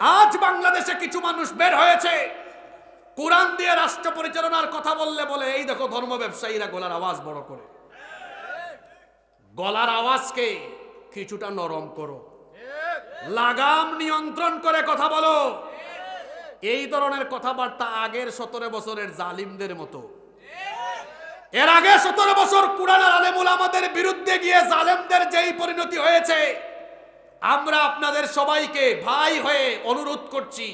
আজ বাংলাদেশে কিছু মানুষ বের হয়েছে। কোরআন দিয়ে রাষ্ট্র পরিচালনার কথা বললে বলে, এই দেখো ধর্ম ব্যবসায়ীরা গলার আওয়াজ বড় করে। গলার আওয়াজকে কিছুটা নরম করো। লাগাম নিয়ন্ত্রণ করে কথা বলো। এই ধরনের কথাবার্তা আগের সতেরো বছরের জালিমদের মতো। এর আগে সতেরো বছর কুরআনের আলেমুল আমাদের বিরুদ্ধে গিয়ে জালেমদের যেই পরিণতি হয়েছে আমরা আপনাদের সবাইকে ভাই হয়ে অনুরোধ করছি,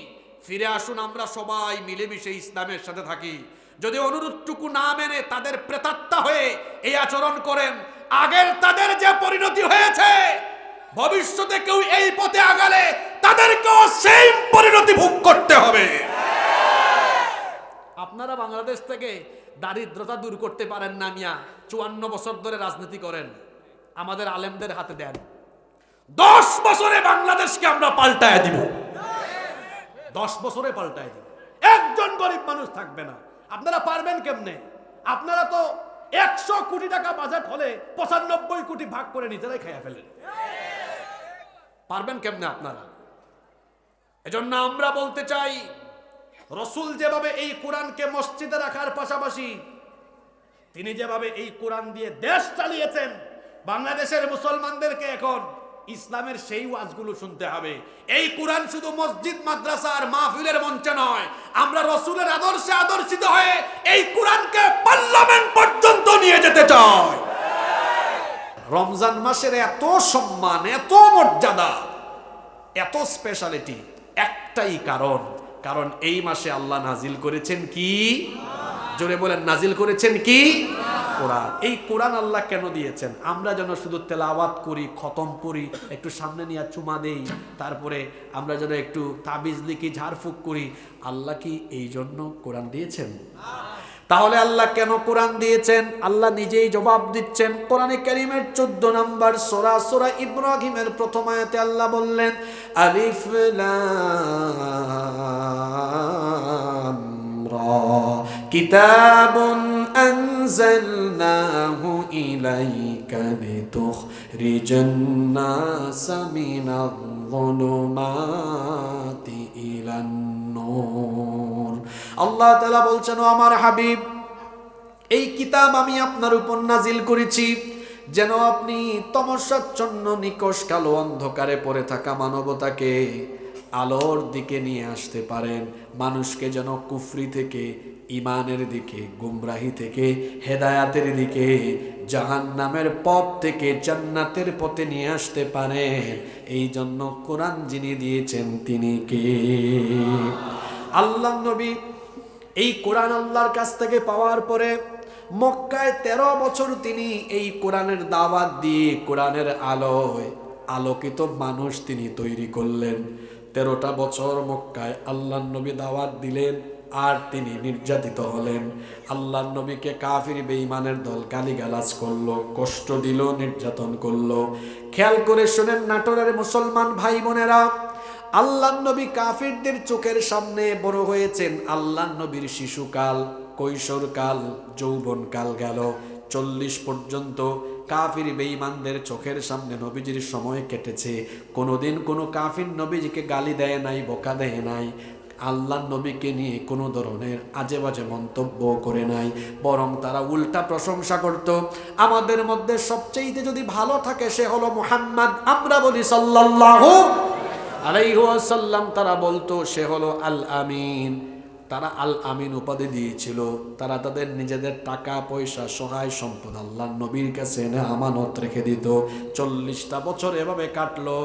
ফিরে আসুন আমরা সবাই মিলেমিশে ইসলামের সাথে থাকি। যদি অনুরোধটুকু না মেনে তাদের প্রেতাত্মা হয়ে এই আচরণ করেন, আগের তাদের যে পরিণতি হয়েছে, ভবিষ্যতে কেউ এই পথে আগালে তাদেরকেও সেই পরিণতি ভোগ করতে হবে। আপনারা বাংলাদেশ থেকে দারিদ্রতা দূর করতে পারেন না মিয়া, চুয়ান্ন বছর ধরে রাজনীতি করেন। আমাদের আলেমদের হাতে দেন। দশ বছরে বাংলাদেশকে আমরা পাল্টায় দিব। দশ বছরে পাল্টায় দিব। একজন গরিব মানুষ থাকবে না। আপনারা পারবেন কেমনে? আপনারা তো একশো কোটি টাকা বাজেট হলে পঁচানব্বই কোটি ভাগ করে নিজেরাই খাইয়া ফেলেন। পারবেন কেমনে আপনারা? এজন্য আমরা বলতে চাই, রসুল যেভাবে এই কোরআনকে মসজিদে রাখার পাশাপাশি তিনি যেভাবে এই কোরআন দিয়ে দেশ চালিয়েছেন, বাংলাদেশের মুসলমানদেরকে এখন ইসলামের সেই ওয়াজগুলো শুনতে হবে। এই কোরআন শুধু মসজিদ, মাদ্রাসা আর মাহফিলের মঞ্চে নয়। আমরা রসুলের আদর্শে আদর্শিত হয়ে এই কোরআনকে পার্লামেন্ট পর্যন্ত নিয়ে যেতে চাই। রমজান মাসের এত সম্মান, এত মর্যাদা, এত স্পেশালিটি একটাই কারণ। কারণ এই মাসে আল্লাহ নাজিল করেছেন কি? জোরে বলেন, নাজিল করেছেন কি? কোরআন। এই কোরআন আল্লাহ কেন দিয়েছেন? আমরা যেন শুধু তেলাওয়াত করি, খতম করি, একটু সামনে নিয়ে চুমা দেই, তারপরে আমরা যেন একটু তাবিজ লিখি, ঝাড়ফুঁক করি। আল্লাহ কি এই জন্য কোরআন দিয়েছেন? তাহলে আল্লাহ কেন কোরআন দিয়েছেন? আল্লাহ নিজেই জবাব দিচ্ছেন। কোরআনে কারিমের চোদ্দ নম্বর সোরা সোরা ইব্রাহিমের প্রথম আয়াতে আল্লাহ বললেন, আলিফ লাম কিতাবুন আনজালনাহু ইলাইকা লিতুখরিজান নাসা মিনায-যুলুমাতি ইলান নূর আল্লাহ তাআলা বলছেন ও আমার হাবিব, এই কিতাব আমি আপনার উপর নাজিল করেছি যেন আপনি তমসাচ্ছন্ন নিকশ কালো অন্ধকারে পড়ে থাকা মানবতাকে আলোর দিকে নিয়ে আসতে পারেন। মানুষকে যেন কুফরি থেকে ইমানের দিকে, গুমরাহি থেকে হেদায়াতের দিকে জাহান নামের পথ থেকে জান্নাতের পথে নিয়ে আসতে পারেন। এই জন্য কোরআন যিনি দিয়েছেন, তিনি কে? আল্লাহ নবী এই কোরআন আল্লাহর কাছ থেকে পাওয়ার পরে মক্কায় তেরো বছর তিনি এই কোরআনের দাওয়াত দিয়ে কোরআনের আলোয় আলোকিত মানুষ তিনি তৈরি করলেন। তেরোটা বছর মক্কায় আল্লাহ নবী দাওয়াত দিলেন। আর তিনি নির্যাতিত হলেন। আল্লাহ নবীকে কাফির বেঈমানের দল গালিগালাজ করল, কষ্ট দিল, নির্যাতন করল। খেয়াল করে শোনেন নাটোরের মুসলমান ভাই বোনেরা আল্লাহ নবী কাফিরদের চোখের সামনে বড় হয়েছেন আল্লাহ নবীর শিশুকাল, কৈশোরকাল, যৌবনকাল গেল। চল্লিশ পর্যন্ত কাফির বেঈমানদের চোখের সামনে নবীজির সময় কেটেছে। কোনোদিন কোনো কাফির নবীজিকে গালি দেয় নাই, বোকা দেয় নাই। আল্লাহ নবীকে নিয়ে কোনো ধরনের আজে বাজে মন্তব্য করে নাই, বরং তারা উল্টা প্রশংসা করত। আমাদের মধ্যে সবচেয়ে যদি ভালো থাকে সে হলো মুহাম্মদ, আমরা বলি সাল্লাল্লাহু আলাইহাল্লাম তারা বলতো সে হলো আল আমিন তারা আল আমিন উপাধি দিয়েছিল, তারা তাদের নিজেদের টাকা, পয়সা, সহায় সম্পদ আল্লাহ নবীর কাছে এনে আমানত রেখে দিত। চল্লিশটা বছর এভাবে কাটলো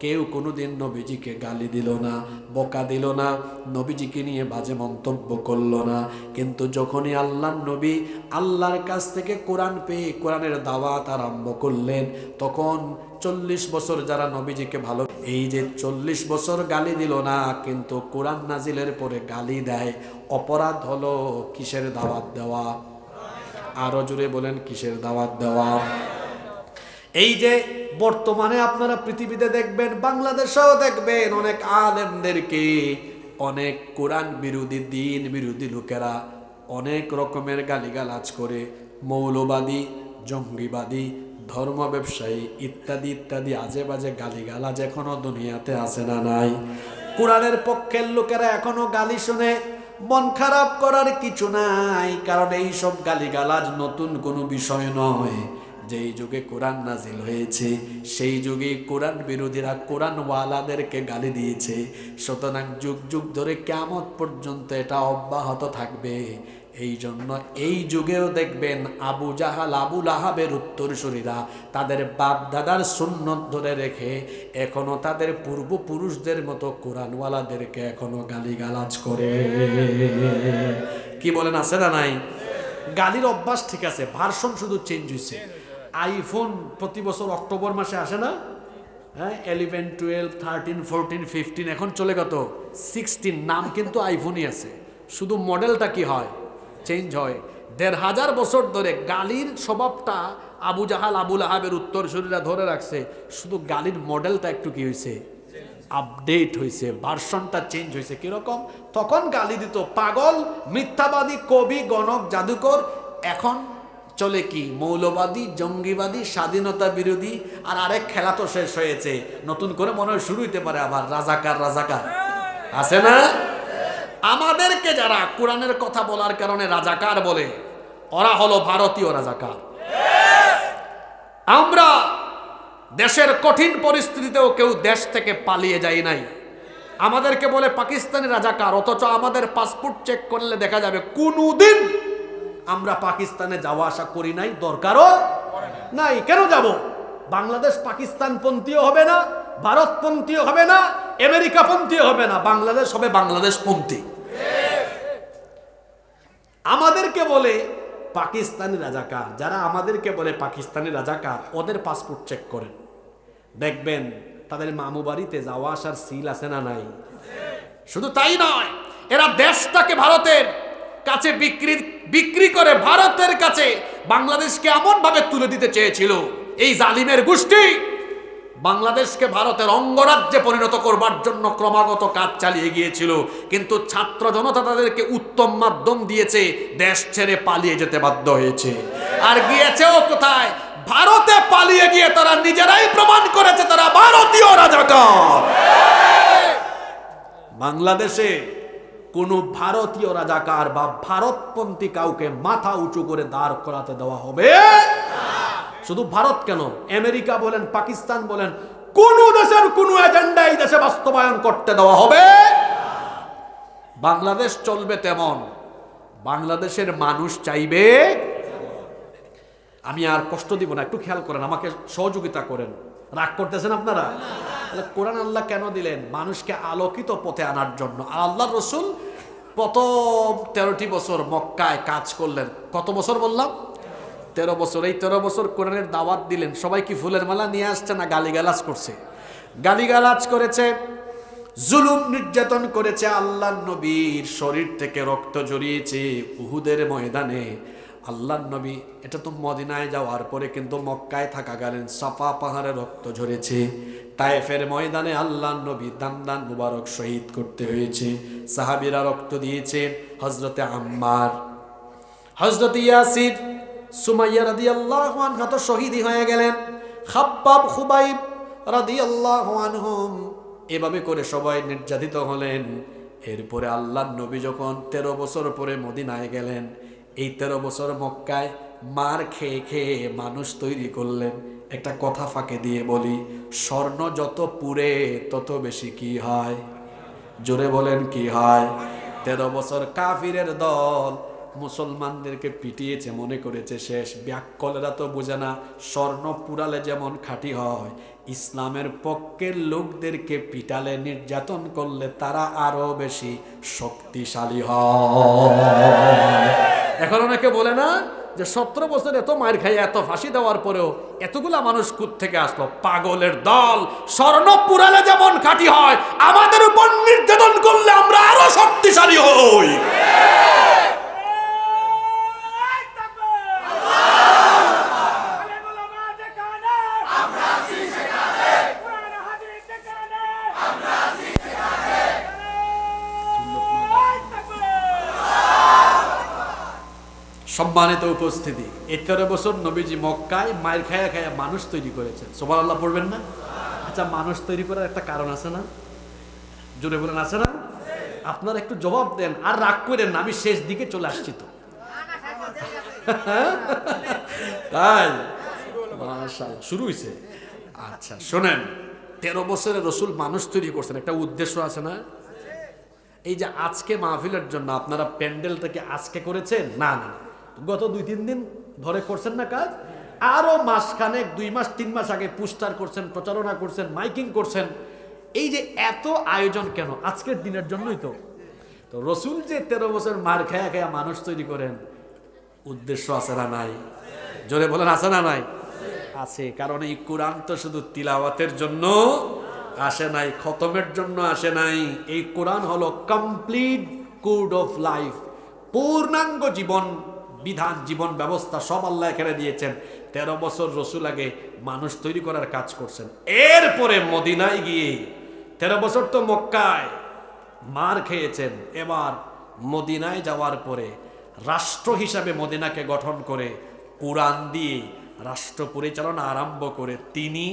কেউ কোনোদিন নবীজিকে গালি দিল না, বকা দিল না, নবীজিকে নিয়ে বাজে মন্তব্য করল না। কিন্তু যখনই আল্লাহ নবী আল্লাহর কাছ থেকে কোরআন পেয়ে কোরআনের দাওয়াত আরম্ভ করলেন, তখন চল্লিশ বছর যারা নবীজিকে ভালো, এই যে চল্লিশ বছর গালি দিল না, কিন্তু কোরআন নাজিলের পরে গালি দেয়, অপরাধ হলো কিসের দাওয়াত দেওয়া? আরও জুড়ে বলেন, কিসের দাওয়াত দেওয়া? এই যে বর্তমানে আপনারা পৃথিবীতে দেখবেন, বাংলাদেশেও দেখবেন অনেক আলেমদেরকে, অনেক কোরআন বিরোধী দিন বিরোধী লোকেরা অনেক রকমের গালিগালাজ করে, মৌলবাদী, জঙ্গিবাদী, ধর্ম ব্যবসায়ী ইত্যাদি ইত্যাদি, আজে বাজে গালিগালাজ এখনও দুনিয়াতে আছে না নাই। কোরআনের পক্ষের লোকেরা এখনও গালি শুনে, মন খারাপ করার কিছু নাই, কারণ এই সব গালিগালাজ নতুন কোনো বিষয় নয়। যেই যুগে কোরআন নাজিল হয়েছে, সেই যুগে কোরআন বিরোধীরা কোরআন ওয়ালাদেরকে গালি দিয়েছে। সুতরাং যুগ যুগ ধরে কেমত পর্যন্ত এটা অব্যাহত থাকবে। এই জন্য এই যুগেও দেখবেন আবু জাহাল আবুল আহাবের উত্তরসূরিরা তাদের বাপ দাদার সুন্নত ধরে রেখে এখনও তাদের পূর্বপুরুষদের মতো কোরআনওয়ালাদেরকে এখনও গালিগালাজ করে। কি বলেন, আছে না নাই? গালির অভ্যাস ঠিক আছে ভার্সন শুধু চেঞ্জ হয়েছে আইফোন প্রতি বছর অক্টোবর মাসে আসে না? হ্যাঁ eleven twelve thirteen fourteen fifteen এখন চলে গেত সিক্সটিন নাম কিন্তু আইফোনই আছে। শুধু মডেলটা কি হয়? চেঞ্জ হয়। দেড় হাজার বছর ধরে গালির স্বভাবটা আবু জাহাল আবুল আহাবের উত্তরসূরিরা ধরে রাখছে। শুধু গালির মডেলটা একটু কি হয়েছে আপডেট হয়েছে ভার্সনটা চেঞ্জ হয়েছে কীরকম? তখন গালি দিত, পাগল, মিথ্যাবাদী, কবি, গণক, জাদুকর, এখন চলে কি? মৌলবাদী, জঙ্গিবাদী, স্বাধীনতা বিরোধী আর আরেক খেলা তো শেষ হয়েছে। নতুন করে মনে হয় শুরু হইতে পারে আবার। রাজাকার রাজাকার। আছে না? আমাদেরকে যারা কোরআনের কথা বলার কারণে রাজাকার বলে, ওরা হলো ভারতীয় রাজাকার। আমরা দেশের কঠিন পরিস্থিতিতেও কেউ দেশ থেকে পালিয়ে যায় নাই। আমাদেরকে বলে পাকিস্তানি রাজাকার, অথচ আমাদের পাসপোর্ট চেক করলে দেখা যাবে কোনোদিন আমরা পাকিস্তানে যাওয়া আসা করি নাই, দরকারও নাই। কেন যাব? বাংলাদেশ পাকিস্তান পন্থীও হবে না ভারত পন্থীও হবে না আমেরিকা পন্থীও হবে না, বাংলাদেশ হবে বাংলাদেশ পন্থী আমাদেরকে বলে পাকিস্তানি রাজাকার, যারা আমাদেরকে বলে পাকিস্তানি রাজাকার, ওদের পাসপোর্ট চেক করেন। দেখবেন তাদের মামু বাড়িতে যাওয়া আসার সিল আছে না নাই? শুধু তাই নয়, এরা দেশটাকে ভারতের কাছে বিক্রি বিক্রি করে ভারতের কাছে বাংলাদেশকে এমন ভাবে তুলে দিতে চেয়েছিল। এই জালিমের গোষ্ঠী বাংলাদেশকে ভারতের অঙ্গরাজ্যে পরিণত করবার জন্য ক্রমাগত কাজ চালিয়ে গিয়েছিল। কিন্তু ছাত্র জনতা তাদেরকে উত্তম মাধ্যম দিয়েছে, দেশ ছেড়ে পালিয়ে যেতে বাধ্য হয়েছে। আর গিয়েছেও কোথায়? ভারতে পালিয়ে গিয়ে তারা নিজেরাই প্রমাণ করেছে, তারা ভারতীয় রাজাকার। বাংলাদেশে কোনো ভারতীয় রাজাকার বা ভারতপন্থী কাউকে মাথা উঁচু করে দাঁড় করাতে দেওয়া হবে। শুধু ভারত কেন? আমেরিকা বলেন, পাকিস্তান বলেন, কোন দেশের কোন এজেন্ডা এই দেশে বাস্তবায়ন করতে দেওয়া হবে। বাংলাদেশ চলবে তেমন। বাংলাদেশের মানুষ চাইবে। আমি আর কষ্ট দিব না, একটু খেয়াল করেন, আমাকে সহযোগিতা করেন। রাগ করতেছেন আপনারা? তাহলে কোরআন আল্লাহ কেন দিলেন? মানুষকে আলোকিত পথে আনার জন্য। আল্লাহ রসুল প্রথম তেরোটি বছর মক্কায় কাজ করলেন। কত বছর বললাম? তেরো বছর। এই তেরো বছর কোরআনের দাওয়াত দিলেন। সবাই কি ফুলের মালা নিয়ে আসছে না গালিগালাজ করছে? গালিগালাজ করেছে, জুলুম নির্যাতন করেছে আল্লাহ নবীর শরীর থেকে রক্ত জড়িয়েছে উহুদের ময়দানে। আল্লাহ নবী, এটা তো মদিনায় যাওয়ার পরে কিন্তু মক্কায় থাকা গেলেন, সাফা পাহাড়ে রক্ত ঝরেছে। তায়েফের ময়দানে আল্লাহ নবী দান দান মুবারক শহীদ করতে হয়েছে। সাহাবিরা রক্ত দিয়েছেন হজরতে আম্মার। হজরত ইয়াসির, সুমাইয়া রাদি আল্লাহ তো শহীদই হয়ে গেলেন। খাব্বাব খুবাইব রাদি আল্লাহ এভাবে করে সবাই নির্যাতিত হলেন। এরপরে আল্লাহ নবী যখন তেরো বছর পরে মদিনায় গেলেন এই তেরো বছর মক্কায় মার খেয়ে খেয়ে মানুষ তৈরি করলেন। একটা কথা ফাঁকে দিয়ে বলি, স্বর্ণ যত পুরে তত বেশি কি হয়? জোরে বলেন কি হয়? তেরো বছর কাফিরের দল মুসলমানদেরকে পিটিয়েছে, মনে করেছে শেষ। ব্যাককলেরা তো বোঝে না, স্বর্ণ পুরালে যেমন খাঁটি হয়, ইসলামের পক্ষের লোকদেরকে পিটালে, নির্যাতন করলে তারা আরও বেশি শক্তিশালী হয়। এখন অনেকে বলে না যে সতেরো বছর এত মার খাই এত ফাঁসি দেওয়ার পরেও এতগুলা মানুষ কুত থেকে আসলো? পাগলের দল, স্বর্ণ পুরালে যেমন খাঁটি হয়, আমাদের উপর নির্যাতন করলে আমরা আরও শক্তিশালী হই। সম্মানিত উপস্থিতি। এই বছর নবীজি মক্কায় মায়ের খায়া খায়া মানুষ তৈরি করেছেন। সোমান আল্লাহ পড়বেন না? আচ্ছা মানুষ তৈরি করার একটা কারণ আছে না? জোরে বলেন, আছে না? আপনারা একটু জবাব দেন আর রাগ করেন আমি শেষ দিকে চলে আসছি তো। তাই? শুরু হয়েছে আচ্ছা শোনেন, তেরো বছরের রসুল মানুষ তৈরি করছেন, একটা উদ্দেশ্য আছে না? এই যে আজকে মাহফিলের জন্য আপনারা প্যান্ডেলটাকে আজকে করেছেন? না না। গত দুই, তিন দিন ধরে করছেন না কাজ? আরও মাসখানেক, দুই মাস, তিন মাস আগে পুস্টার করছেন, প্রচারণা করছেন, মাইকিং করছেন। এই যে এত আয়োজন কেন? আজকের দিনের জন্যই তো। তো রসুল যে তেরো বছর মার খায়া খায়া মানুষ তৈরি করেন, উদ্দেশ্য আছে না নাই? জোরে বলেন, আছে না নাই? আছে, কারণ এই কোরআন তো শুধু তিলাওয়াতের জন্য আসে নাই, খতমের জন্য আসে নাই। এই কোরআন হলো কমপ্লিট কোড অফ লাইফ পূর্ণাঙ্গ জীবন। বিধান, জীবন ব্যবস্থা সব আল্লাহ এখানে দিয়েছেন। তেরো বছর রসুল আগে মানুষ তৈরি করার কাজ করছেন। এরপরে মদিনায় গিয়ে তেরো বছর তো মক্কায় মার খেয়েছেন। এবার মদিনায় যাওয়ার পরে রাষ্ট্র হিসাবে মদিনাকে গঠন করে কোরআন দিয়ে রাষ্ট্র পরিচালনা আরম্ভ করে তিনি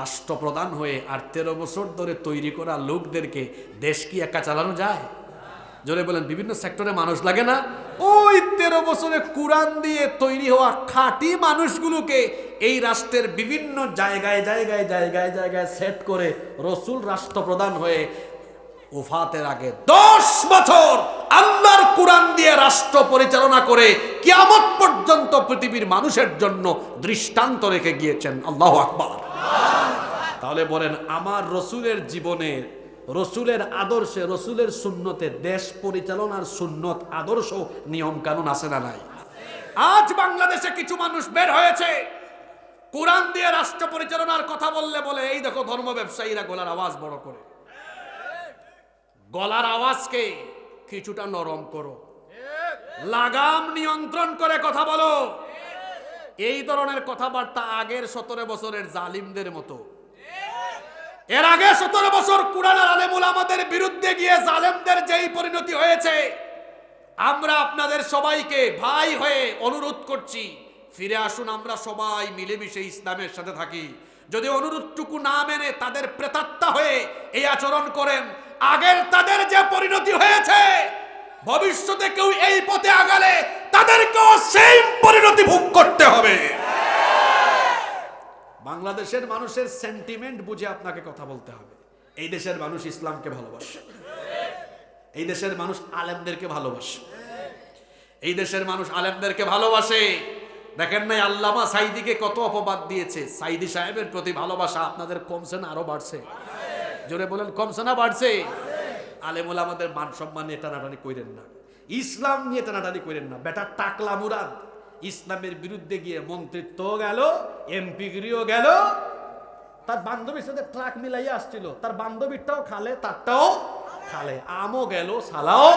রাষ্ট্রপ্রধান হয়ে আর তেরো বছর ধরে তৈরি করা লোকদেরকে দেশ কি একা চালানো যায়? জোরে বলেন, বিভিন্ন সেক্টরে মানুষ লাগে না? ওই তেরো বছরে কোরআন দিয়ে তৈরি হওয়া খাঁটি মানুষগুলোকে এই রাষ্ট্রের বিভিন্ন জায়গায় জায়গায় জায়গায় জায়গায় সেট করে রসুল রাষ্ট্রপ্রধান হয়ে ওফাতের আগে দশ বছর আল্লাহর কোরআন দিয়ে রাষ্ট্র পরিচালনা করে কিয়ামত পর্যন্ত পৃথিবীর মানুষের জন্য দৃষ্টান্ত রেখে গিয়েছেন। আল্লাহ আকবার। তাহলে বলেন, আমার রসুলের জীবনে রসুলের আদর্শে, রসুলের সুন্নতে দেশ পরিচালনার সুন্নত, আদর্শ, নিয়ম কানুন আছে না নাই? আজ বাংলাদেশে কিছু মানুষ বের হয়েছে, কোরআন দিয়ে রাষ্ট্র পরিচালনার কথা বললে বলে, এই দেখো ধর্ম ব্যবসায়ীরা গলার আওয়াজ বড় করে। গলার আওয়াজকে কিছুটা নরম করো। লাগাম নিয়ন্ত্রণ করে কথা বলো। এই ধরনের কথাবার্তা আগের সতেরো বছরের জালিমদের মতো। এর আগে সতেরো বছর কুরানের আলেমুল আমাদের বিরুদ্ধে গিয়ে জালেমদের যেই পরিণতি হয়েছে, আমরা আপনাদের সবাইকে ভাই হয়ে অনুরোধ করছি, ফিরে আসুন আমরা সবাই মিলেমিশে ইসলামের সাথে থাকি। যদি অনুরোধটুকু না মেনে তাদের প্রেতাত্মা হয়ে এই আচরণ করেন আগের তাদের যে পরিণতি হয়েছে, ভবিষ্যতে কেউ এই পথে আগালে তাদেরকেও সেই পরিণতি ভোগ করতে হবে। বাংলাদেশের মানুষের সেন্টিমেন্ট বুঝে আপনাকে কথা বলতে হবে। এই দেশের মানুষ ইসলামকে ভালোবাসে। এই দেশের মানুষ আলেমদেরকে ভালোবাসে। এই দেশের মানুষ আলেমদেরকে ভালোবাসে। দেখেন নাই, আল্লামা সাইদিকে কত অপবাদ দিয়েছে। সাইদি সাহেবের প্রতি ভালোবাসা আপনাদের কমছে না, আরও বাড়ছে। জোরে বলেন, কমছে না, বাড়ছে? আলেমুল আমাদের মান সম্মান নিয়ে টানাটানি কইরেন না। ইসলাম নিয়ে টানাটানি করেন না। বেটা টাকলা মুরাদ। ইসলামের বিরুদ্ধে গিয়ে মন্ত্রিত্ব গেল এমপিগিরিও গেল। তার বান্ধবীর সাথে ট্রাক মিলাইয়া আসছিল। তার বান্ধবীরটাও খালে, তারটাও খালে। আমও গেল সালাও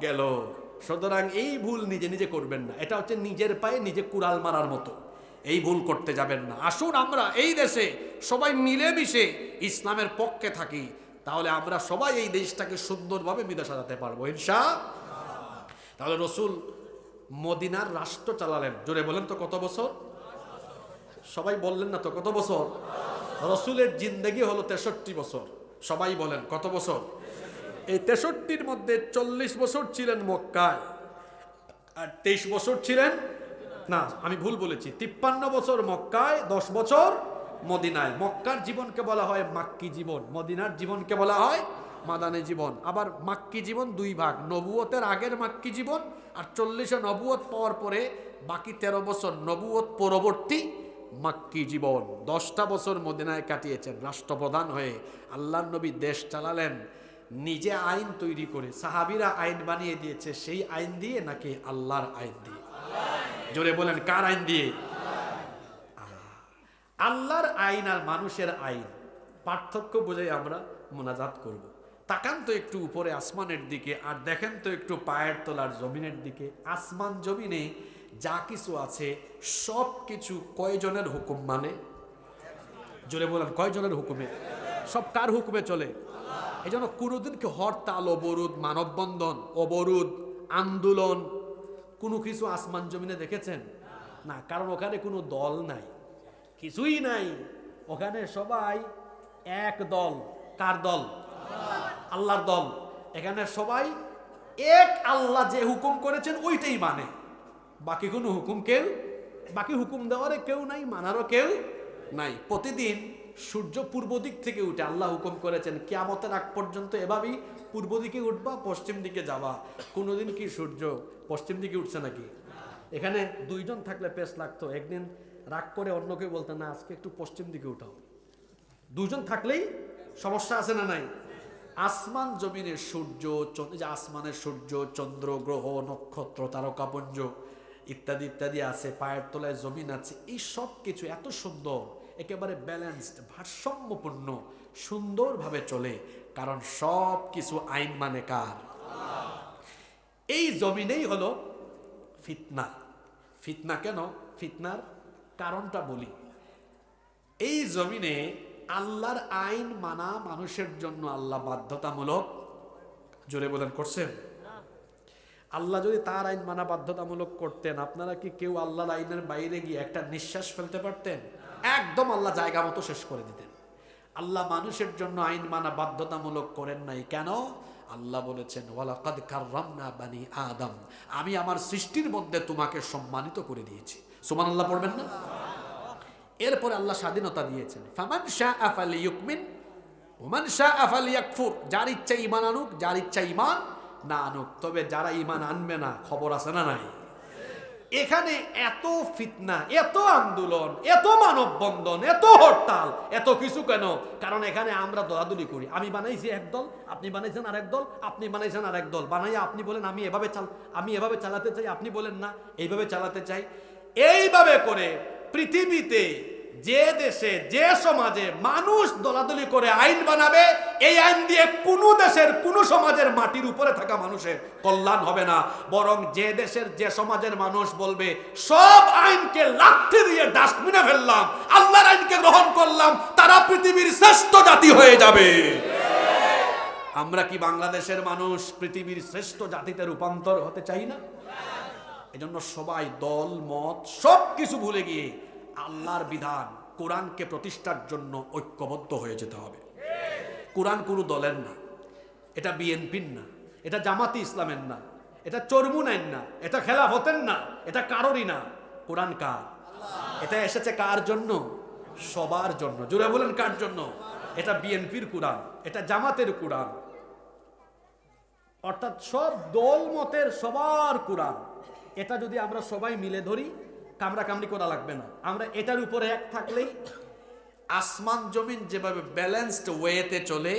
গেল। সুতরাং এই ভুল নিজে নিজে করবেন না। এটা হচ্ছে নিজের পায়ে নিজে কুড়াল মারার মতো। এই ভুল করতে যাবেন না। আসুন আমরা এই দেশে সবাই মিলেমিশে ইসলামের পক্ষে থাকি। তাহলে আমরা সবাই এই দেশটাকে সুন্দরভাবে মিলে সাজাতে পারব, ইনশা তাহলে রসুল মদিনার রাষ্ট্র চালালেন। জোরে বলেন তো কত বছর? সবাই বললেন না তো কত বছর? রসুলের জিন্দগি হলো তেষট্টি বছর। সবাই বলেন কত বছর? এই তেষট্টির মধ্যে চল্লিশ বছর ছিলেন মক্কায়। আর তেইশ বছর ছিলেন? না, আমি ভুল বলেছি। তিপ্পান্ন বছর মক্কায়, দশ বছর মদিনায়। মক্কার জীবনকে বলা হয় মাক্কি জীবন। মদিনার জীবনকে বলা হয় মাদানী জীবন, আবার মাক্কি জীবন দুই ভাগ, নবুয়তের আগের মাক্কি জীবন আর চল্লিশে নবুয়ত পাওয়ার পরে বাকি তেরো বছর নবুয়ত পরবর্তী মাক্কি জীবন। দশটা বছর মদিনায় কাটিয়েছেন রাষ্ট্রপ্রধান হয়ে আল্লাহ নবী দেশ চালালেন, নিজে আইন তৈরি করে, সাহাবিরা আইন বানিয়ে দিয়েছে, সেই আইন দিয়ে নাকি আল্লাহর আইন দিয়ে? জোরে বলেন, কার আইন দিয়ে? আল্লাহর আইন আর মানুষের আইন, পার্থক্য বোঝাই আমরা মোনাজাত করব। তাকান তো একটু উপরে আসমানের দিকে, আর দেখেন তো একটু পায়ের তোলার জমিনের দিকে। আসমান জমিনে যা কিছু আছে, সব কিছু কয়জনের হুকুম মানে? জোরে বলেন, কয়জনের হুকুমে? সব কার হুকুমে চলে? এই জন্য কোনোদিনকে হরতাল, অবরোধ, মানববন্ধন, অবরোধ, আন্দোলন, কোনো কিছু আসমান জমিনে দেখেছেন? না, কারণ ওখানে কোনো দল নাই। কিছুই নাই। ওখানে সবাই এক দল। কার দল? আল্লাহর দল। এখানে সবাই এক আল্লাহ যে হুকুম করেছেন, ওইটাই মানে। বাকি কোনো হুকুম কেউ, বাকি হুকুম দেওয়ারে কেউ নাই, মানারও কেউ নাই। প্রতিদিন সূর্য পূর্ব দিক থেকে উঠে আল্লাহ হুকুম করেছেন, কেয়ামতের আগ পর্যন্ত এভাবেই পূর্ব দিকে উঠবা, পশ্চিম দিকে যাবা। কোনোদিন কি সূর্য পশ্চিম দিকে উঠছে নাকি? এখানে দুইজন থাকলে পেস লাগতো। একদিন রাগ করে অন্য কেউ বলতো, না, আজকে একটু পশ্চিম দিকে উঠাও। দুজন থাকলেই সমস্যা আছে না নাই? আসমান জমিনের সূর্য যে আসমানের সূর্য, চন্দ্র, গ্রহ, নক্ষত্র, তারকাপুঞ্জ ইত্যাদি ইত্যাদি আছে, পায়ের তলায় জমিন আছে, এই সব কিছু এত সুন্দর, একেবারে ব্যালেন্সড ভারসাম্যপূর্ণ, সুন্দরভাবে চলে, কারণ সব কিছু আইন মানে কার? এই জমিনেই হলো ফিতনা। ফিতনা কেন? ফিতনার কারণটা বলি। এই জমিনে আল্লাহর আইন মানা মানুষের জন্য আল্লাহ বাধ্যতামূলক। জোরে বলেন, করছেন? আল্লাহ যদি তার আইন মানা বাধ্যতামূলক করতেন, আপনারা কি কেউ আল্লাহর আইনের বাইরে গিয়ে একটা নিঃশ্বাস ফেলতে পারতেন? একদম আল্লাহ জায়গা মতো শেষ করে দিতেন। আল্লাহ মানুষের জন্য আইন মানা বাধ্যতামূলক করেন নাই কেন? আল্লাহ বলেছেন, ওয়ালাকাদ কাররামনা বানি আদম। আমি আমার সৃষ্টির মধ্যে তোমাকে সম্মানিত করে দিয়েছি। সুমান আল্লাহ পড়বেন না? এরপরে আল্লাহ স্বাধীনতা দিয়েছেন। ফামান শাহ আফালি ইউকমিন ওমান শাহ আফালি ইয়াকফুর যার ইচ্ছা ইমান আনুক, যার ইচ্ছা ইমান না আনুক। তবে যারা ইমান আনবে না, খবর আছে না নাই? এখানে এত ফিতনা, এত আন্দোলন, এত মানববন্ধন, এত হরতাল, এত কিছু কেন? কারণ এখানে আমরা দলাদলি করি। আমি বানাইছি এক দল, আপনি বানাইছেন আর এক দল, আপনি বানাইছেন আর এক দল। বানাইয়া আপনি বলেন, আমি এভাবে চাল, আমি এভাবে চালাতে চাই, আপনি বলেন না, এইভাবে চালাতে চাই। এইভাবে করে পৃথিবীতে যে দেশে, যে সমাজে মানুষ দলাদলি করে আইন বানাবে, এই আইন দিয়ে কোনো দেশের, কোনো সমাজের মাটির উপরে থাকা মানুষের কল্যাণ হবে না। বরং যে দেশের, যে সমাজের মানুষ বলবে, সব আইনকে লাঠি দিয়ে ডাস্টবিনে ফেললাম, আল্লাহর আইনকে গ্রহণ করলাম, তারা পৃথিবীর শ্রেষ্ঠ জাতি হয়ে যাবে। আমরা কি বাংলাদেশের মানুষ পৃথিবীর শ্রেষ্ঠ জাতিতে রূপান্তর হতে চাই না? এজন্য সবাই দল, মত সব কিছু ভুলে গিয়ে আল্লাহর বিধান কোরআনকে প্রতিষ্ঠার জন্য ঐক্যবদ্ধ হয়ে যেতে হবে। কোরআন কোনো দলের না, এটা বিএনপির না, এটা জামাতি ইসলামের না, এটা চরমুনাইন না, এটা খেলাফতের না, এটা কারোরই না। কোরআন কার? এটা এসেছে কার জন্য? সবার জন্য। জোরে বলেন কার জন্য? এটা বিএনপির কোরআন, এটা জামাতের কোরআন। অর্থাৎ সব দল মতের সবার কোরআন। এটা যদি আমরা সবাই মিলে ধরি কামড়া কামড়ি করা লাগবে না। আমরা এটার উপরে এক থাকলেই আসমান জমিন যেভাবে ব্যালেন্সড ওয়েতে চলে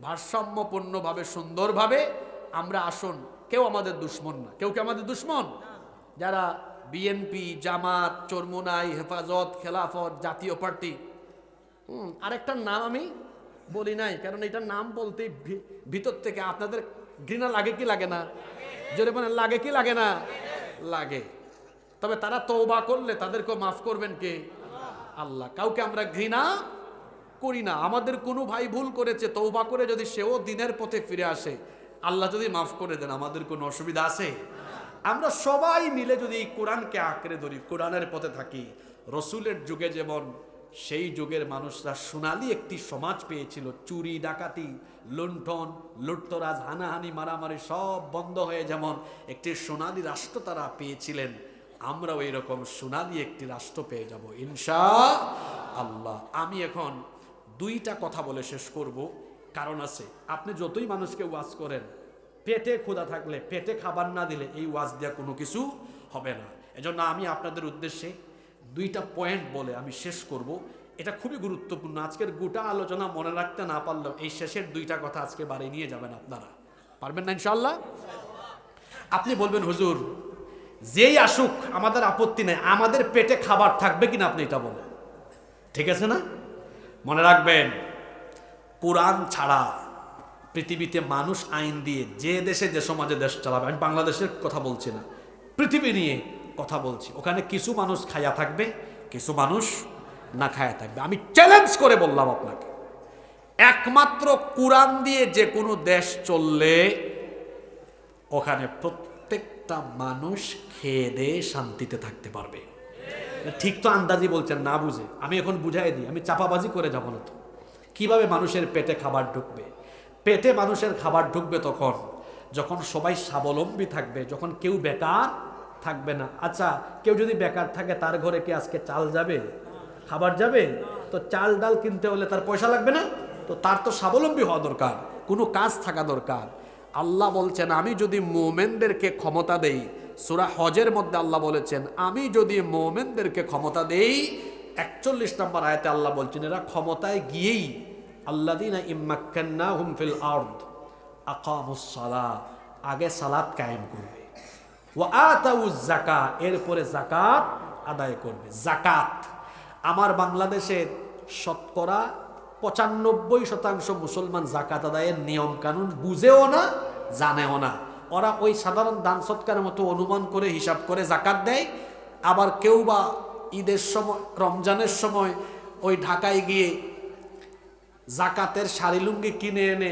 ভারসাম্যপূর্ণভাবে সুন্দরভাবে আমরা আসুন কেউ আমাদের দুশ্মন না। কেউ কি আমাদের দুশ্মন? যারা বিএনপি জামাত চরমুনাই হেফাজত খেলাফত জাতীয় পার্টি হুম আরেকটার নাম আমি বলি নাই কারণ এটার নাম বলতে ভিতর থেকে আপনাদের ঘৃণা লাগে কি লাগে না? জোরে মানে লাগে কি লাগে না? লাগে। তবে তারা তওবা করলে তাদেরকে মাফ করবেন কে? আল্লাহ। কাউকে আমরা ঘৃণা করি না। আমাদের কোনো ভাই ভুল করেছে তৌবা করে যদি সেও দিনের পথে ফিরে আসে, আল্লাহ যদি মাফ করে দেন, আমাদের কোনো অসুবিধা আছে? আমরা সবাই মিলে যদি এই কোরআনকে আঁকড়ে ধরি, কোরআনের পথে থাকি, রসুলের যুগে যেমন সেই যুগের মানুষরা সোনালি একটি সমাজ পেয়েছিল, চুরি, ডাকাতি, লুণ্ঠন, লুটতরাজ, হানাহানি, মারামারি সব বন্ধ হয়ে যেমন একটি সোনালি রাষ্ট্র তারা পেয়েছিলেন। আমরাও এরকম সোনালি একটি রাষ্ট্র পেয়ে যাব, ইনশা আল্লাহ। আমি এখন দুইটা কথা বলে শেষ করব। কারণ আছে, আপনি যতই মানুষকে ওয়াজ করেন, পেটে ক্ষুধা থাকলে, পেটে খাবার না দিলে এই ওয়াজ দেওয়া কোনো কিছু হবে না। এজন্য আমি আপনাদের উদ্দেশ্যে দুইটা পয়েন্ট বলে আমি শেষ করব। এটা খুবই গুরুত্বপূর্ণ। আজকের গোটা আলোচনা মনে রাখতে না পারলেও এই শেষের দুইটা কথা আজকে বাড়ি নিয়ে যাবেন আপনারা। পারবেন না ইনশাল্লাহ আপনি বলবেন, হুজুর যেই আসুক, আমাদের আপত্তি নেই। আমাদের পেটে খাবার থাকবে কিনা আপনি এটা বলেন। ঠিক আছে না? মনে রাখবেন, কোরআন ছাড়া পৃথিবীতে মানুষ আইন দিয়ে যে দেশে, যে সমাজে দেশ চালাবে, আমি বাংলাদেশের কথা বলছি না, পৃথিবী নিয়ে কথা বলছি। ওখানে কিছু মানুষ খায়া থাকবে, কিছু মানুষ না খায়া থাকবে। আমি চ্যালেঞ্জ করে বললাম আপনাকে, একমাত্র কোরআন দিয়ে যে কোনো দেশ চললে ওখানে প্রত্যেকটা মানুষ খেয়ে দিয়ে শান্তিতে থাকতে পারবে। ঠিক তো আন্দাজি বলছেন, না বুঝে। আমি এখন বুঝাই দিই, আমি চাপাবাজি করে যাব না তো। কীভাবে মানুষের পেটে খাবার ঢুকবে? পেটে মানুষের খাবার ঢুকবে তখন, যখন সবাই স্বাবলম্বী থাকবে, যখন কেউ বেকার থাকবে না। আচ্ছা কেউ যদি বেকার থাকে, তার ঘরে কি আজকে চাল যাবে? খাবার যাবে? তো চাল, ডাল কিনতে হলে তার পয়সা লাগবে না? তো তার তো স্বাবলম্বী হওয়া দরকার, কোনো কাজ থাকা দরকার। আল্লাহ বলছেন, আমি যদি মোমেনদেরকে ক্ষমতা দেই, সুরা হজের মধ্যে আল্লাহ বলেছেন, আমি যদি মোমেনদেরকে ক্ষমতা দেই, একচল্লিশ নম্বর আয়াতে আল্লাহ বলছেন, এরা ক্ষমতায় গিয়েই আল্লাদিনা ইম্মাক্কান্না হুম ফিল আর্দ আকামুস সালাহ আগে সালাত কায়েম করবে। ও আতাউজ জাকা এরপরে জাকাত আদায় করবে। জাকাত আমার বাংলাদেশের শতকরা পঁচানব্বই শতাংশ মুসলমান জাকাত আদায়ের নিয়ম কানুন বুঝেও না, জানেও না। ওরা ওই সাধারণ দান সৎকারের মতো অনুমান করে হিসাব করে জাকাত দেয়। আবার কেউ বা ঈদের সময়, রমজানের সময় ওই ঢাকায় গিয়ে জাকাতের শাড়ি লুঙ্গি কিনে এনে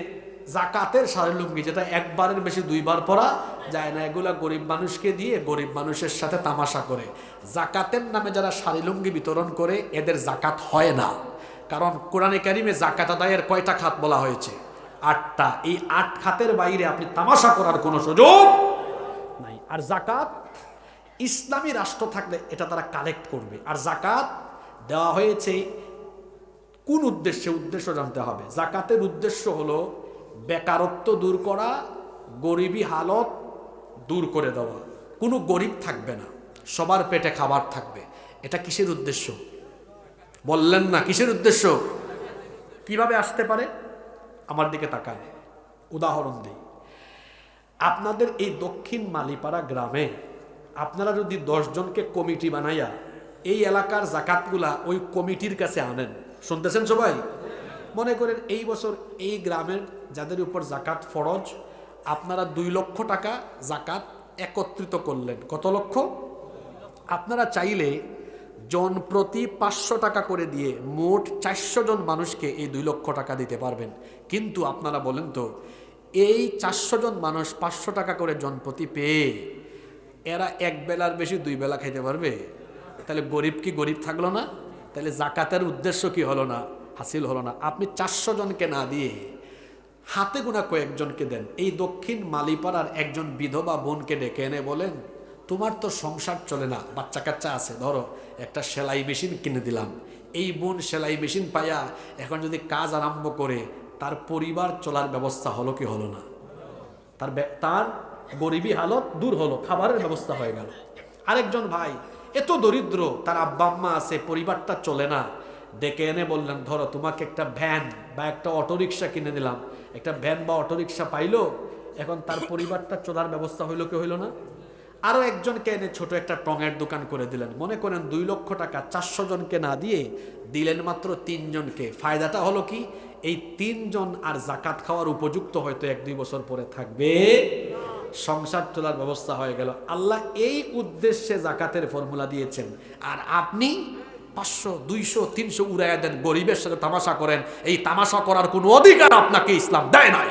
জাকাতের শাড়ি লুঙ্গি যেটা একবারের বেশি দুইবার পরা যায় না, এগুলা গরিব মানুষকে দিয়ে গরিব মানুষের সাথে তামাশা করে। জাকাতের নামে যারা শাড়ি লুঙ্গি বিতরণ করে, এদের জাকাত হয় না। কারণ কোরআনে কারিমে জাকাত আদায়ের কয়টা খাত বলা হয়েছে? আটটা। এই আট খাতের বাইরে আপনি তামাশা করার কোনো সুযোগ নাই। আর জাকাত ইসলামী রাষ্ট্র থাকলে এটা তারা কালেক্ট করবে। আর জাকাত দেওয়া হয়েছে কোন উদ্দেশ্যে? উদ্দেশ্য জানতে হবে। জাকাতের উদ্দেশ্য হলো বেকারত্ব দূর করা, গরিবী হালত দূর করে দেওয়া। কোনো গরিব থাকবে না। সবার পেটে খাবার থাকবে। এটা কিসের উদ্দেশ্য? বললেন না, কিসের উদ্দেশ্য? কীভাবে আসতে পারে? আমার দিকে তাকায়। উদাহরণ দিই। আপনাদের এই দক্ষিণ মালিপাড়া গ্রামে আপনারা যদি দশজনকে কমিটি বানাইয়া এই এলাকার জাকাতগুলা ওই কমিটির কাছে আনেন, শুনতেছেন সবাই? মনে করেন এই বছর এই গ্রামের যাদের উপর জাকাত ফরজ, আপনারা দুই লক্ষ টাকা জাকাত একত্রিত করলেন। কত লক্ষ? আপনারা চাইলে জন প্রতি পাঁচশো টাকা করে দিয়ে মোট চারশো জন মানুষকে এই দুই লক্ষ টাকা দিতে পারবেন। কিন্তু আপনারা বলেন তো, এই চারশো জন মানুষ পাঁচশো টাকা করে জন প্রতি পেয়ে এরা এক বেলার বেশি দুই বেলা খাইতে পারবে? তাহলে গরিব কি গরিব থাকল না? তাহলে জাকাতের উদ্দেশ্য কি হলো না? হাসিল হলো না। আপনি চারশো জনকে না দিয়ে হাতে গোনা কয়েকজনকে দেন। এই দক্ষিণ মালিপাড়ার একজন বিধবা বোনকে ডেকে এনে বলেন তোমার তো সংসার চলে না বাচ্চা কাচ্চা আছে, ধরো, একটা সেলাই মেশিন কিনে দিলাম। এই বোন সেলাই মেশিন পাইয়া এখন যদি কাজ আরম্ভ করে, তার পরিবার চলার ব্যবস্থা হলো কি হলো না? তার তার গরিবী হালত দূর হলো, খাবারের ব্যবস্থা হয়ে গেল। আরেকজন ভাই, এত দরিদ্র, তার আব্বা আম্মা আছে, পরিবারটা চলে না। ডেকে এনে বললেন, ধরো, তোমাকে একটা ভ্যান বা একটা অটোরিকশা কিনে দিলাম। একটা ভ্যান বা অটোরিকশা পাইলো, এখন তার পরিবারটা চলার ব্যবস্থা হইল কি হইল না? আরও একজনকে এনে ছোট একটা টঙের দোকান করে দিলেন। মনে করেন দুই লক্ষ টাকা চারশো জনকে না দিয়ে দিলেন মাত্র তিনজনকে। ফায়দাটা হলো কি? এই তিনজন আর জাকাত খাওয়ার উপযুক্ত হয়তো এক দুই বছর পরে থাকবে। সংসার তোলার ব্যবস্থা হয়ে গেল। আল্লাহ এই উদ্দেশ্যে জাকাতের ফর্মুলা দিয়েছেন। আর আপনি পাঁচশো, দুইশো, তিনশো উড়াইয়া দেন, গরিবের সাথে তামাশা করেন। এই তামাশা করার কোনো অধিকার আপনাকে ইসলাম দেয় নাই।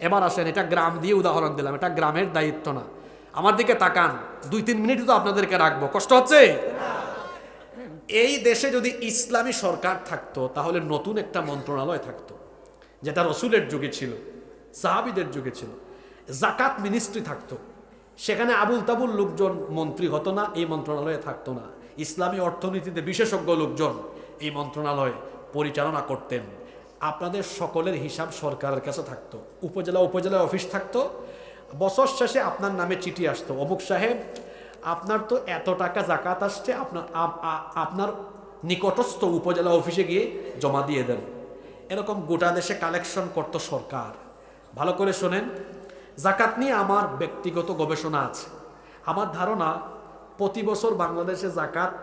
এবার আসেন, এটা গ্রাম দিয়ে উদাহরণ দিলাম। এটা গ্রামের দায়িত্ব না। আমার দিকে তাকান। দুই, তিন মিনিট তো আপনাদেরকে রাখব। কষ্ট হচ্ছে? এই দেশে যদি ইসলামী সরকার থাকতো, তাহলে নতুন একটা মন্ত্রণালয় থাকতো, যেটা রসুলের যুগে ছিল, সাহাবিদের যুগে ছিল, জাকাত মিনিস্ট্রি থাকতো। সেখানে আবুল তাবুল লোকজন মন্ত্রী হতো না, এই মন্ত্রণালয়ে থাকতো না। ইসলামী অর্থনীতিতে বিশেষজ্ঞ লোকজন এই মন্ত্রণালয়ে পরিচালনা করতেন। আপনাদের সকলের হিসাব সরকারের কাছে থাকতো। উপজেলা উপজেলা অফিস থাকতো বছর শেষে আপনার নামে চিঠি আসতো। অমুক সাহেব, আপনার তো এত টাকা জাকাত আসছে, আপনার আপনার নিকটস্থ উপজেলা অফিসে গিয়ে জমা দিয়ে দেন। এরকম গোটা দেশে কালেকশন করত সরকার। ভালো করে শোনেন, জাকাত নিয়ে আমার ব্যক্তিগত গবেষণা আছে। আমার ধারণা, প্রতি বছর বাংলাদেশে জাকাত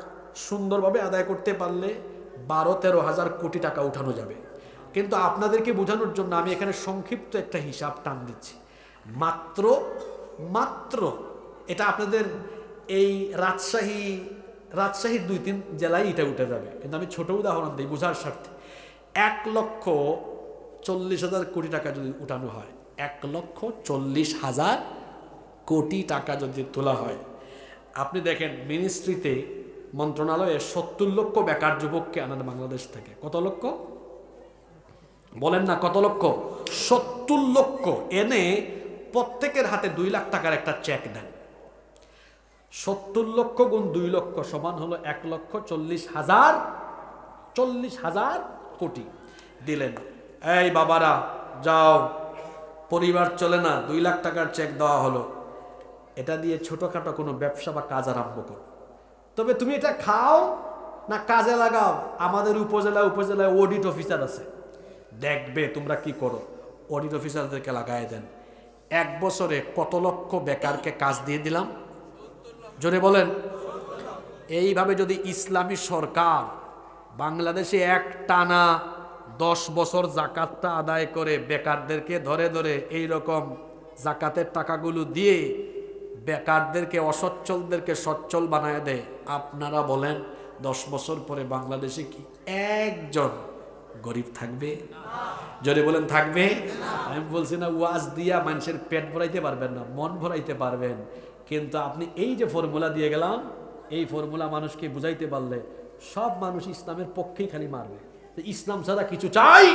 সুন্দরভাবে আদায় করতে পারলে বারো তেরো হাজার কোটি টাকা উঠানো যাবে। কিন্তু আপনাদেরকে বোঝানোর জন্য আমি এখানে সংক্ষিপ্ত একটা হিসাব টান দিচ্ছি। মাত্র মাত্র। এটা আপনাদের এই রাজশাহী, রাজশাহীর দুই তিন জেলায় এটা উঠে যাবে। কিন্তু আমি ছোট উদাহরণ দিই বোঝার স্বার্থে। এক লক্ষ চল্লিশ হাজার কোটি টাকা যদি উঠানো হয়, এক লক্ষ চল্লিশ হাজার কোটি টাকা যদি তোলা হয়, আপনি দেখেন মিনিস্ট্রিতে মন্ত্রণালয়ে সত্তর লক্ষ বেকার যুবককে আনেন বাংলাদেশ থেকে। কত লক্ষ? বলেন না কত লক্ষ? সত্তর লক্ষ। এনে প্রত্যেকের হাতে দুই লাখ টাকার একটা চেক দেন। সত্তর লক্ষ গুণ দুই লক্ষ সমান হলো এক লক্ষ চল্লিশ হাজার চল্লিশ হাজার কোটি। দিলেন, এই বাবারা, যাও। পরিবার চলে না, দুই লাখ টাকার চেক দেওয়া হলো। এটা দিয়ে ছোটোখাটো কোনো ব্যবসা বা কাজ আরম্ভ করো। তবে তুমি এটা খাও না কাজে লাগাও? আমাদের উপজেলা উপজেলায় অডিট অফিসার আছে। দেখবে তোমরা কি করো। অডিট অফিসারদেরকে লাগাই দেন। এক বছরে কত লক্ষ বেকারকে কাজ দিয়ে দিলাম? জোরে বলেন। এইভাবে যদি ইসলামী সরকার বাংলাদেশে এক টানা দশ বছর জাকাতটা আদায় করে বেকারদেরকে ধরে ধরে এই রকম জাকাতের টাকাগুলো দিয়ে বেকারদেরকে, অসচ্ছলদেরকে সচ্ছল বানায় দেয়, আপনারা বলেন দশ বছর পরে বাংলাদেশে কি একজন গরিব থাকবে? জোরে বলেন, থাকবে? আমি বলছি না, ওয়াজ দিয়া মানুষের পেট ভরাইতে পারবেন না, মন ভরাইতে পারবেন। কিন্তু আপনি এই যে ফর্মুলা দিয়ে গেলাম, এই ফর্মুলা মানুষকে বুঝাইতে পারলে সব মানুষ ইসলামের পক্ষেই খালি মারবে। ইসলাম ছাড়া কিছু চাই?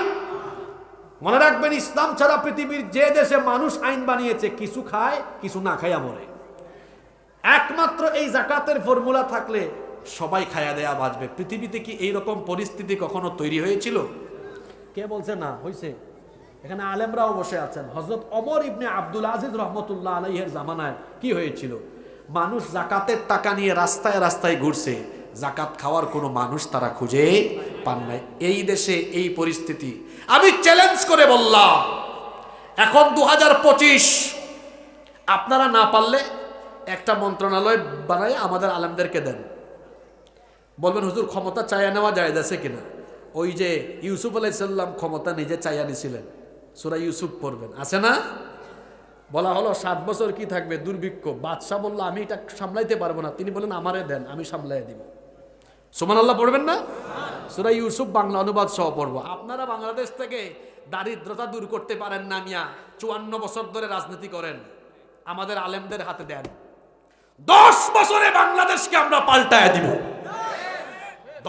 মনে রাখবেন, ইসলাম ছাড়া পৃথিবীর যে দেশে মানুষ আইন বানিয়েছে, কিছু খায়, কিছু না খায়া মরে একমাত্র এই জাকাতের ফর্মুলা থাকলে সবাই খায়া দেয়া বাঁচবে। পৃথিবীতে কি এইরকম পরিস্থিতি কখনো তৈরি হয়েছিল? কে বলছে না? হয়েছে এখানে আলেমরাও বসে আছেন। হজরত অমর ইবনে আব্দুল আজিজ রহমতুল্লাহ আলাইহের জামানায় কি হয়েছিল? মানুষ জাকাতের টাকা নিয়ে রাস্তায় রাস্তায় ঘুরছে। জাকাত খাওয়ার কোনো মানুষ তারা খুঁজে পান নাই। এই দেশে এই পরিস্থিতি। আমি চ্যালেঞ্জ করে বললাম, এখন দু হাজার পঁচিশ, আপনারা না পারলে একটা মন্ত্রণালয় বানায় আমাদের আলেমদেরকে দেন। বলবেন, হুজুর, ক্ষমতা চাইয়া নেওয়া যায় আছে কিনা? ওই যে ইউসুফ আলাইসাল্লাম ক্ষমতা নিজে চাইয়া নিছিলেন। সুরা ইউসুফ পড়বেন। আছে না? বলা হলো, সাত বছর কি থাকবে? দুর্ভিক্ষ। বাদশাহ বলল, আমি এটা সামলাইতে পারব না। তিনি বলেন আমারে দেন, আমি সামলাই দিব। সুমান আল্লাহ পড়বেন না? সুরা ইউসুফ বাংলা অনুবাদ সহ পড়ব। আপনারা বাংলাদেশ থেকে দারিদ্রতা দূর করতে পারেন না মিয়া। চুয়ান্ন বছর ধরে রাজনীতি করেন। আমাদের আলেমদের হাতে দেন। দশ বছরে বাংলাদেশকে আমরা পাল্টায় দিব।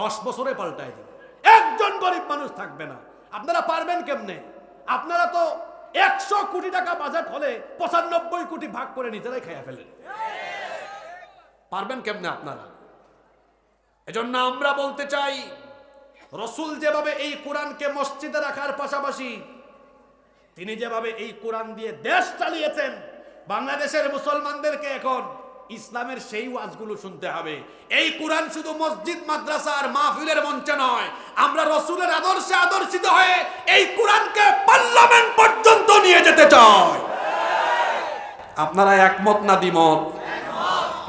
দশ বছরে পাল্টায় দিব। একজন গরিব মানুষ থাকবে না। আপনারা পারবেন কেমনে? আপনারা তো একশো কোটি টাকা বাজেট হলে পঁচানব্বই কোটি ভাগ করে নিজেরাই খাইয়া ফেলেন। পারবেন কেমনে আপনারা? এজন্য আমরা বলতে চাই, রসুল যেভাবে এই কোরআনকে মসজিদে রাখার পাশাপাশি তিনি যেভাবে এই কোরআন দিয়ে দেশ চালিয়েছেন, বাংলাদেশের মুসলমানদেরকে এখন ইসলামের সেই ওয়াজগুলো শুনতে হবে। এই কোরআন শুধু মসজিদ, মাদ্রাসা আর মাহফিলের মঞ্চে নয়। আমরা রসুলের আদর্শে আদর্শিত হয়ে এই কোরআনকে পার্লামেন্ট পর্যন্ত নিয়ে যেতে চাই। আপনারা একমত না দ্বিমত?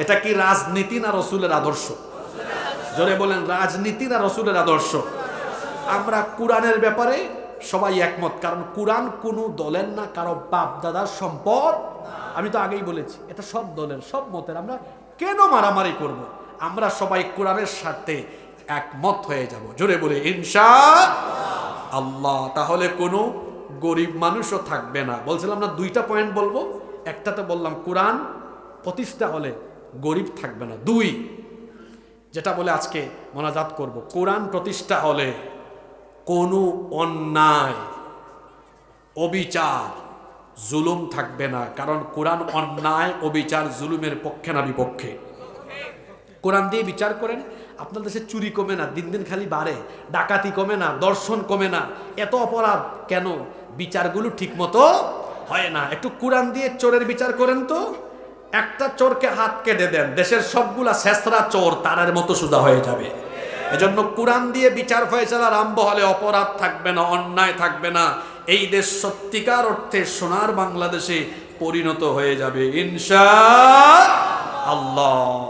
এটা কি রাজনীতি না রসুলের আদর্শ? জোরে বলেন, রাজনীতি না রসুলের আদর্শ? আমরা কোরআনের ব্যাপারে সবাই একমত, কারণ কোরআন কোনো দলের না, কারও বাপ দাদার সম্পদ আমি তো আগেই বলেছি, এটা সব দলের, সব মতের। আমরা কেন মারামারি করব। আমরা সবাই কোরআনের স্বার্থে একমত হয়ে যাব। জোরে বলে ইনশা আল্লাহ, তাহলে কোনো গরিব মানুষও থাকবে না। বলছিলাম না, দুইটা পয়েন্ট বলব। একটাতে বললাম, কোরআন প্রতিষ্ঠা হলে গরিব থাকবে না। দুই, যেটা বলে আজকে মোনাজাত করব, কোরআন প্রতিষ্ঠা হলে কোনো অন্যায়, অবিচার, জুলুম থাকবে না। কারণ কোরআন অন্যায়, অবিচার, জুলুমের পক্ষে না বিপক্ষে। কোরআন দিয়ে বিচার করেন আপনার দেশে চুরি কমে না, দিন দিন খালি বাড়ে। ডাকাতি কমে না, দর্শন কমে না। এত অপরাধ কেন? বিচারগুলো ঠিক মতো হয় না। একটু কোরআন দিয়ে চোরের বিচার করেন তো। একটা চোরকে হাত কেটে দেন। দেশের সবগুলা শেষরা চোর, তারার মতো সোজা হয়ে যাবে। এজন্য কোরআন দিয়ে বিচার ফয়সালা আরম্ভ হলে অপরাধ থাকবে না, অন্যায় থাকবে না। এই দেশ সত্যিকার অর্থে সোনার বাংলাদেশে পরিণত হয়ে যাবে, ইনশা আল্লাহ।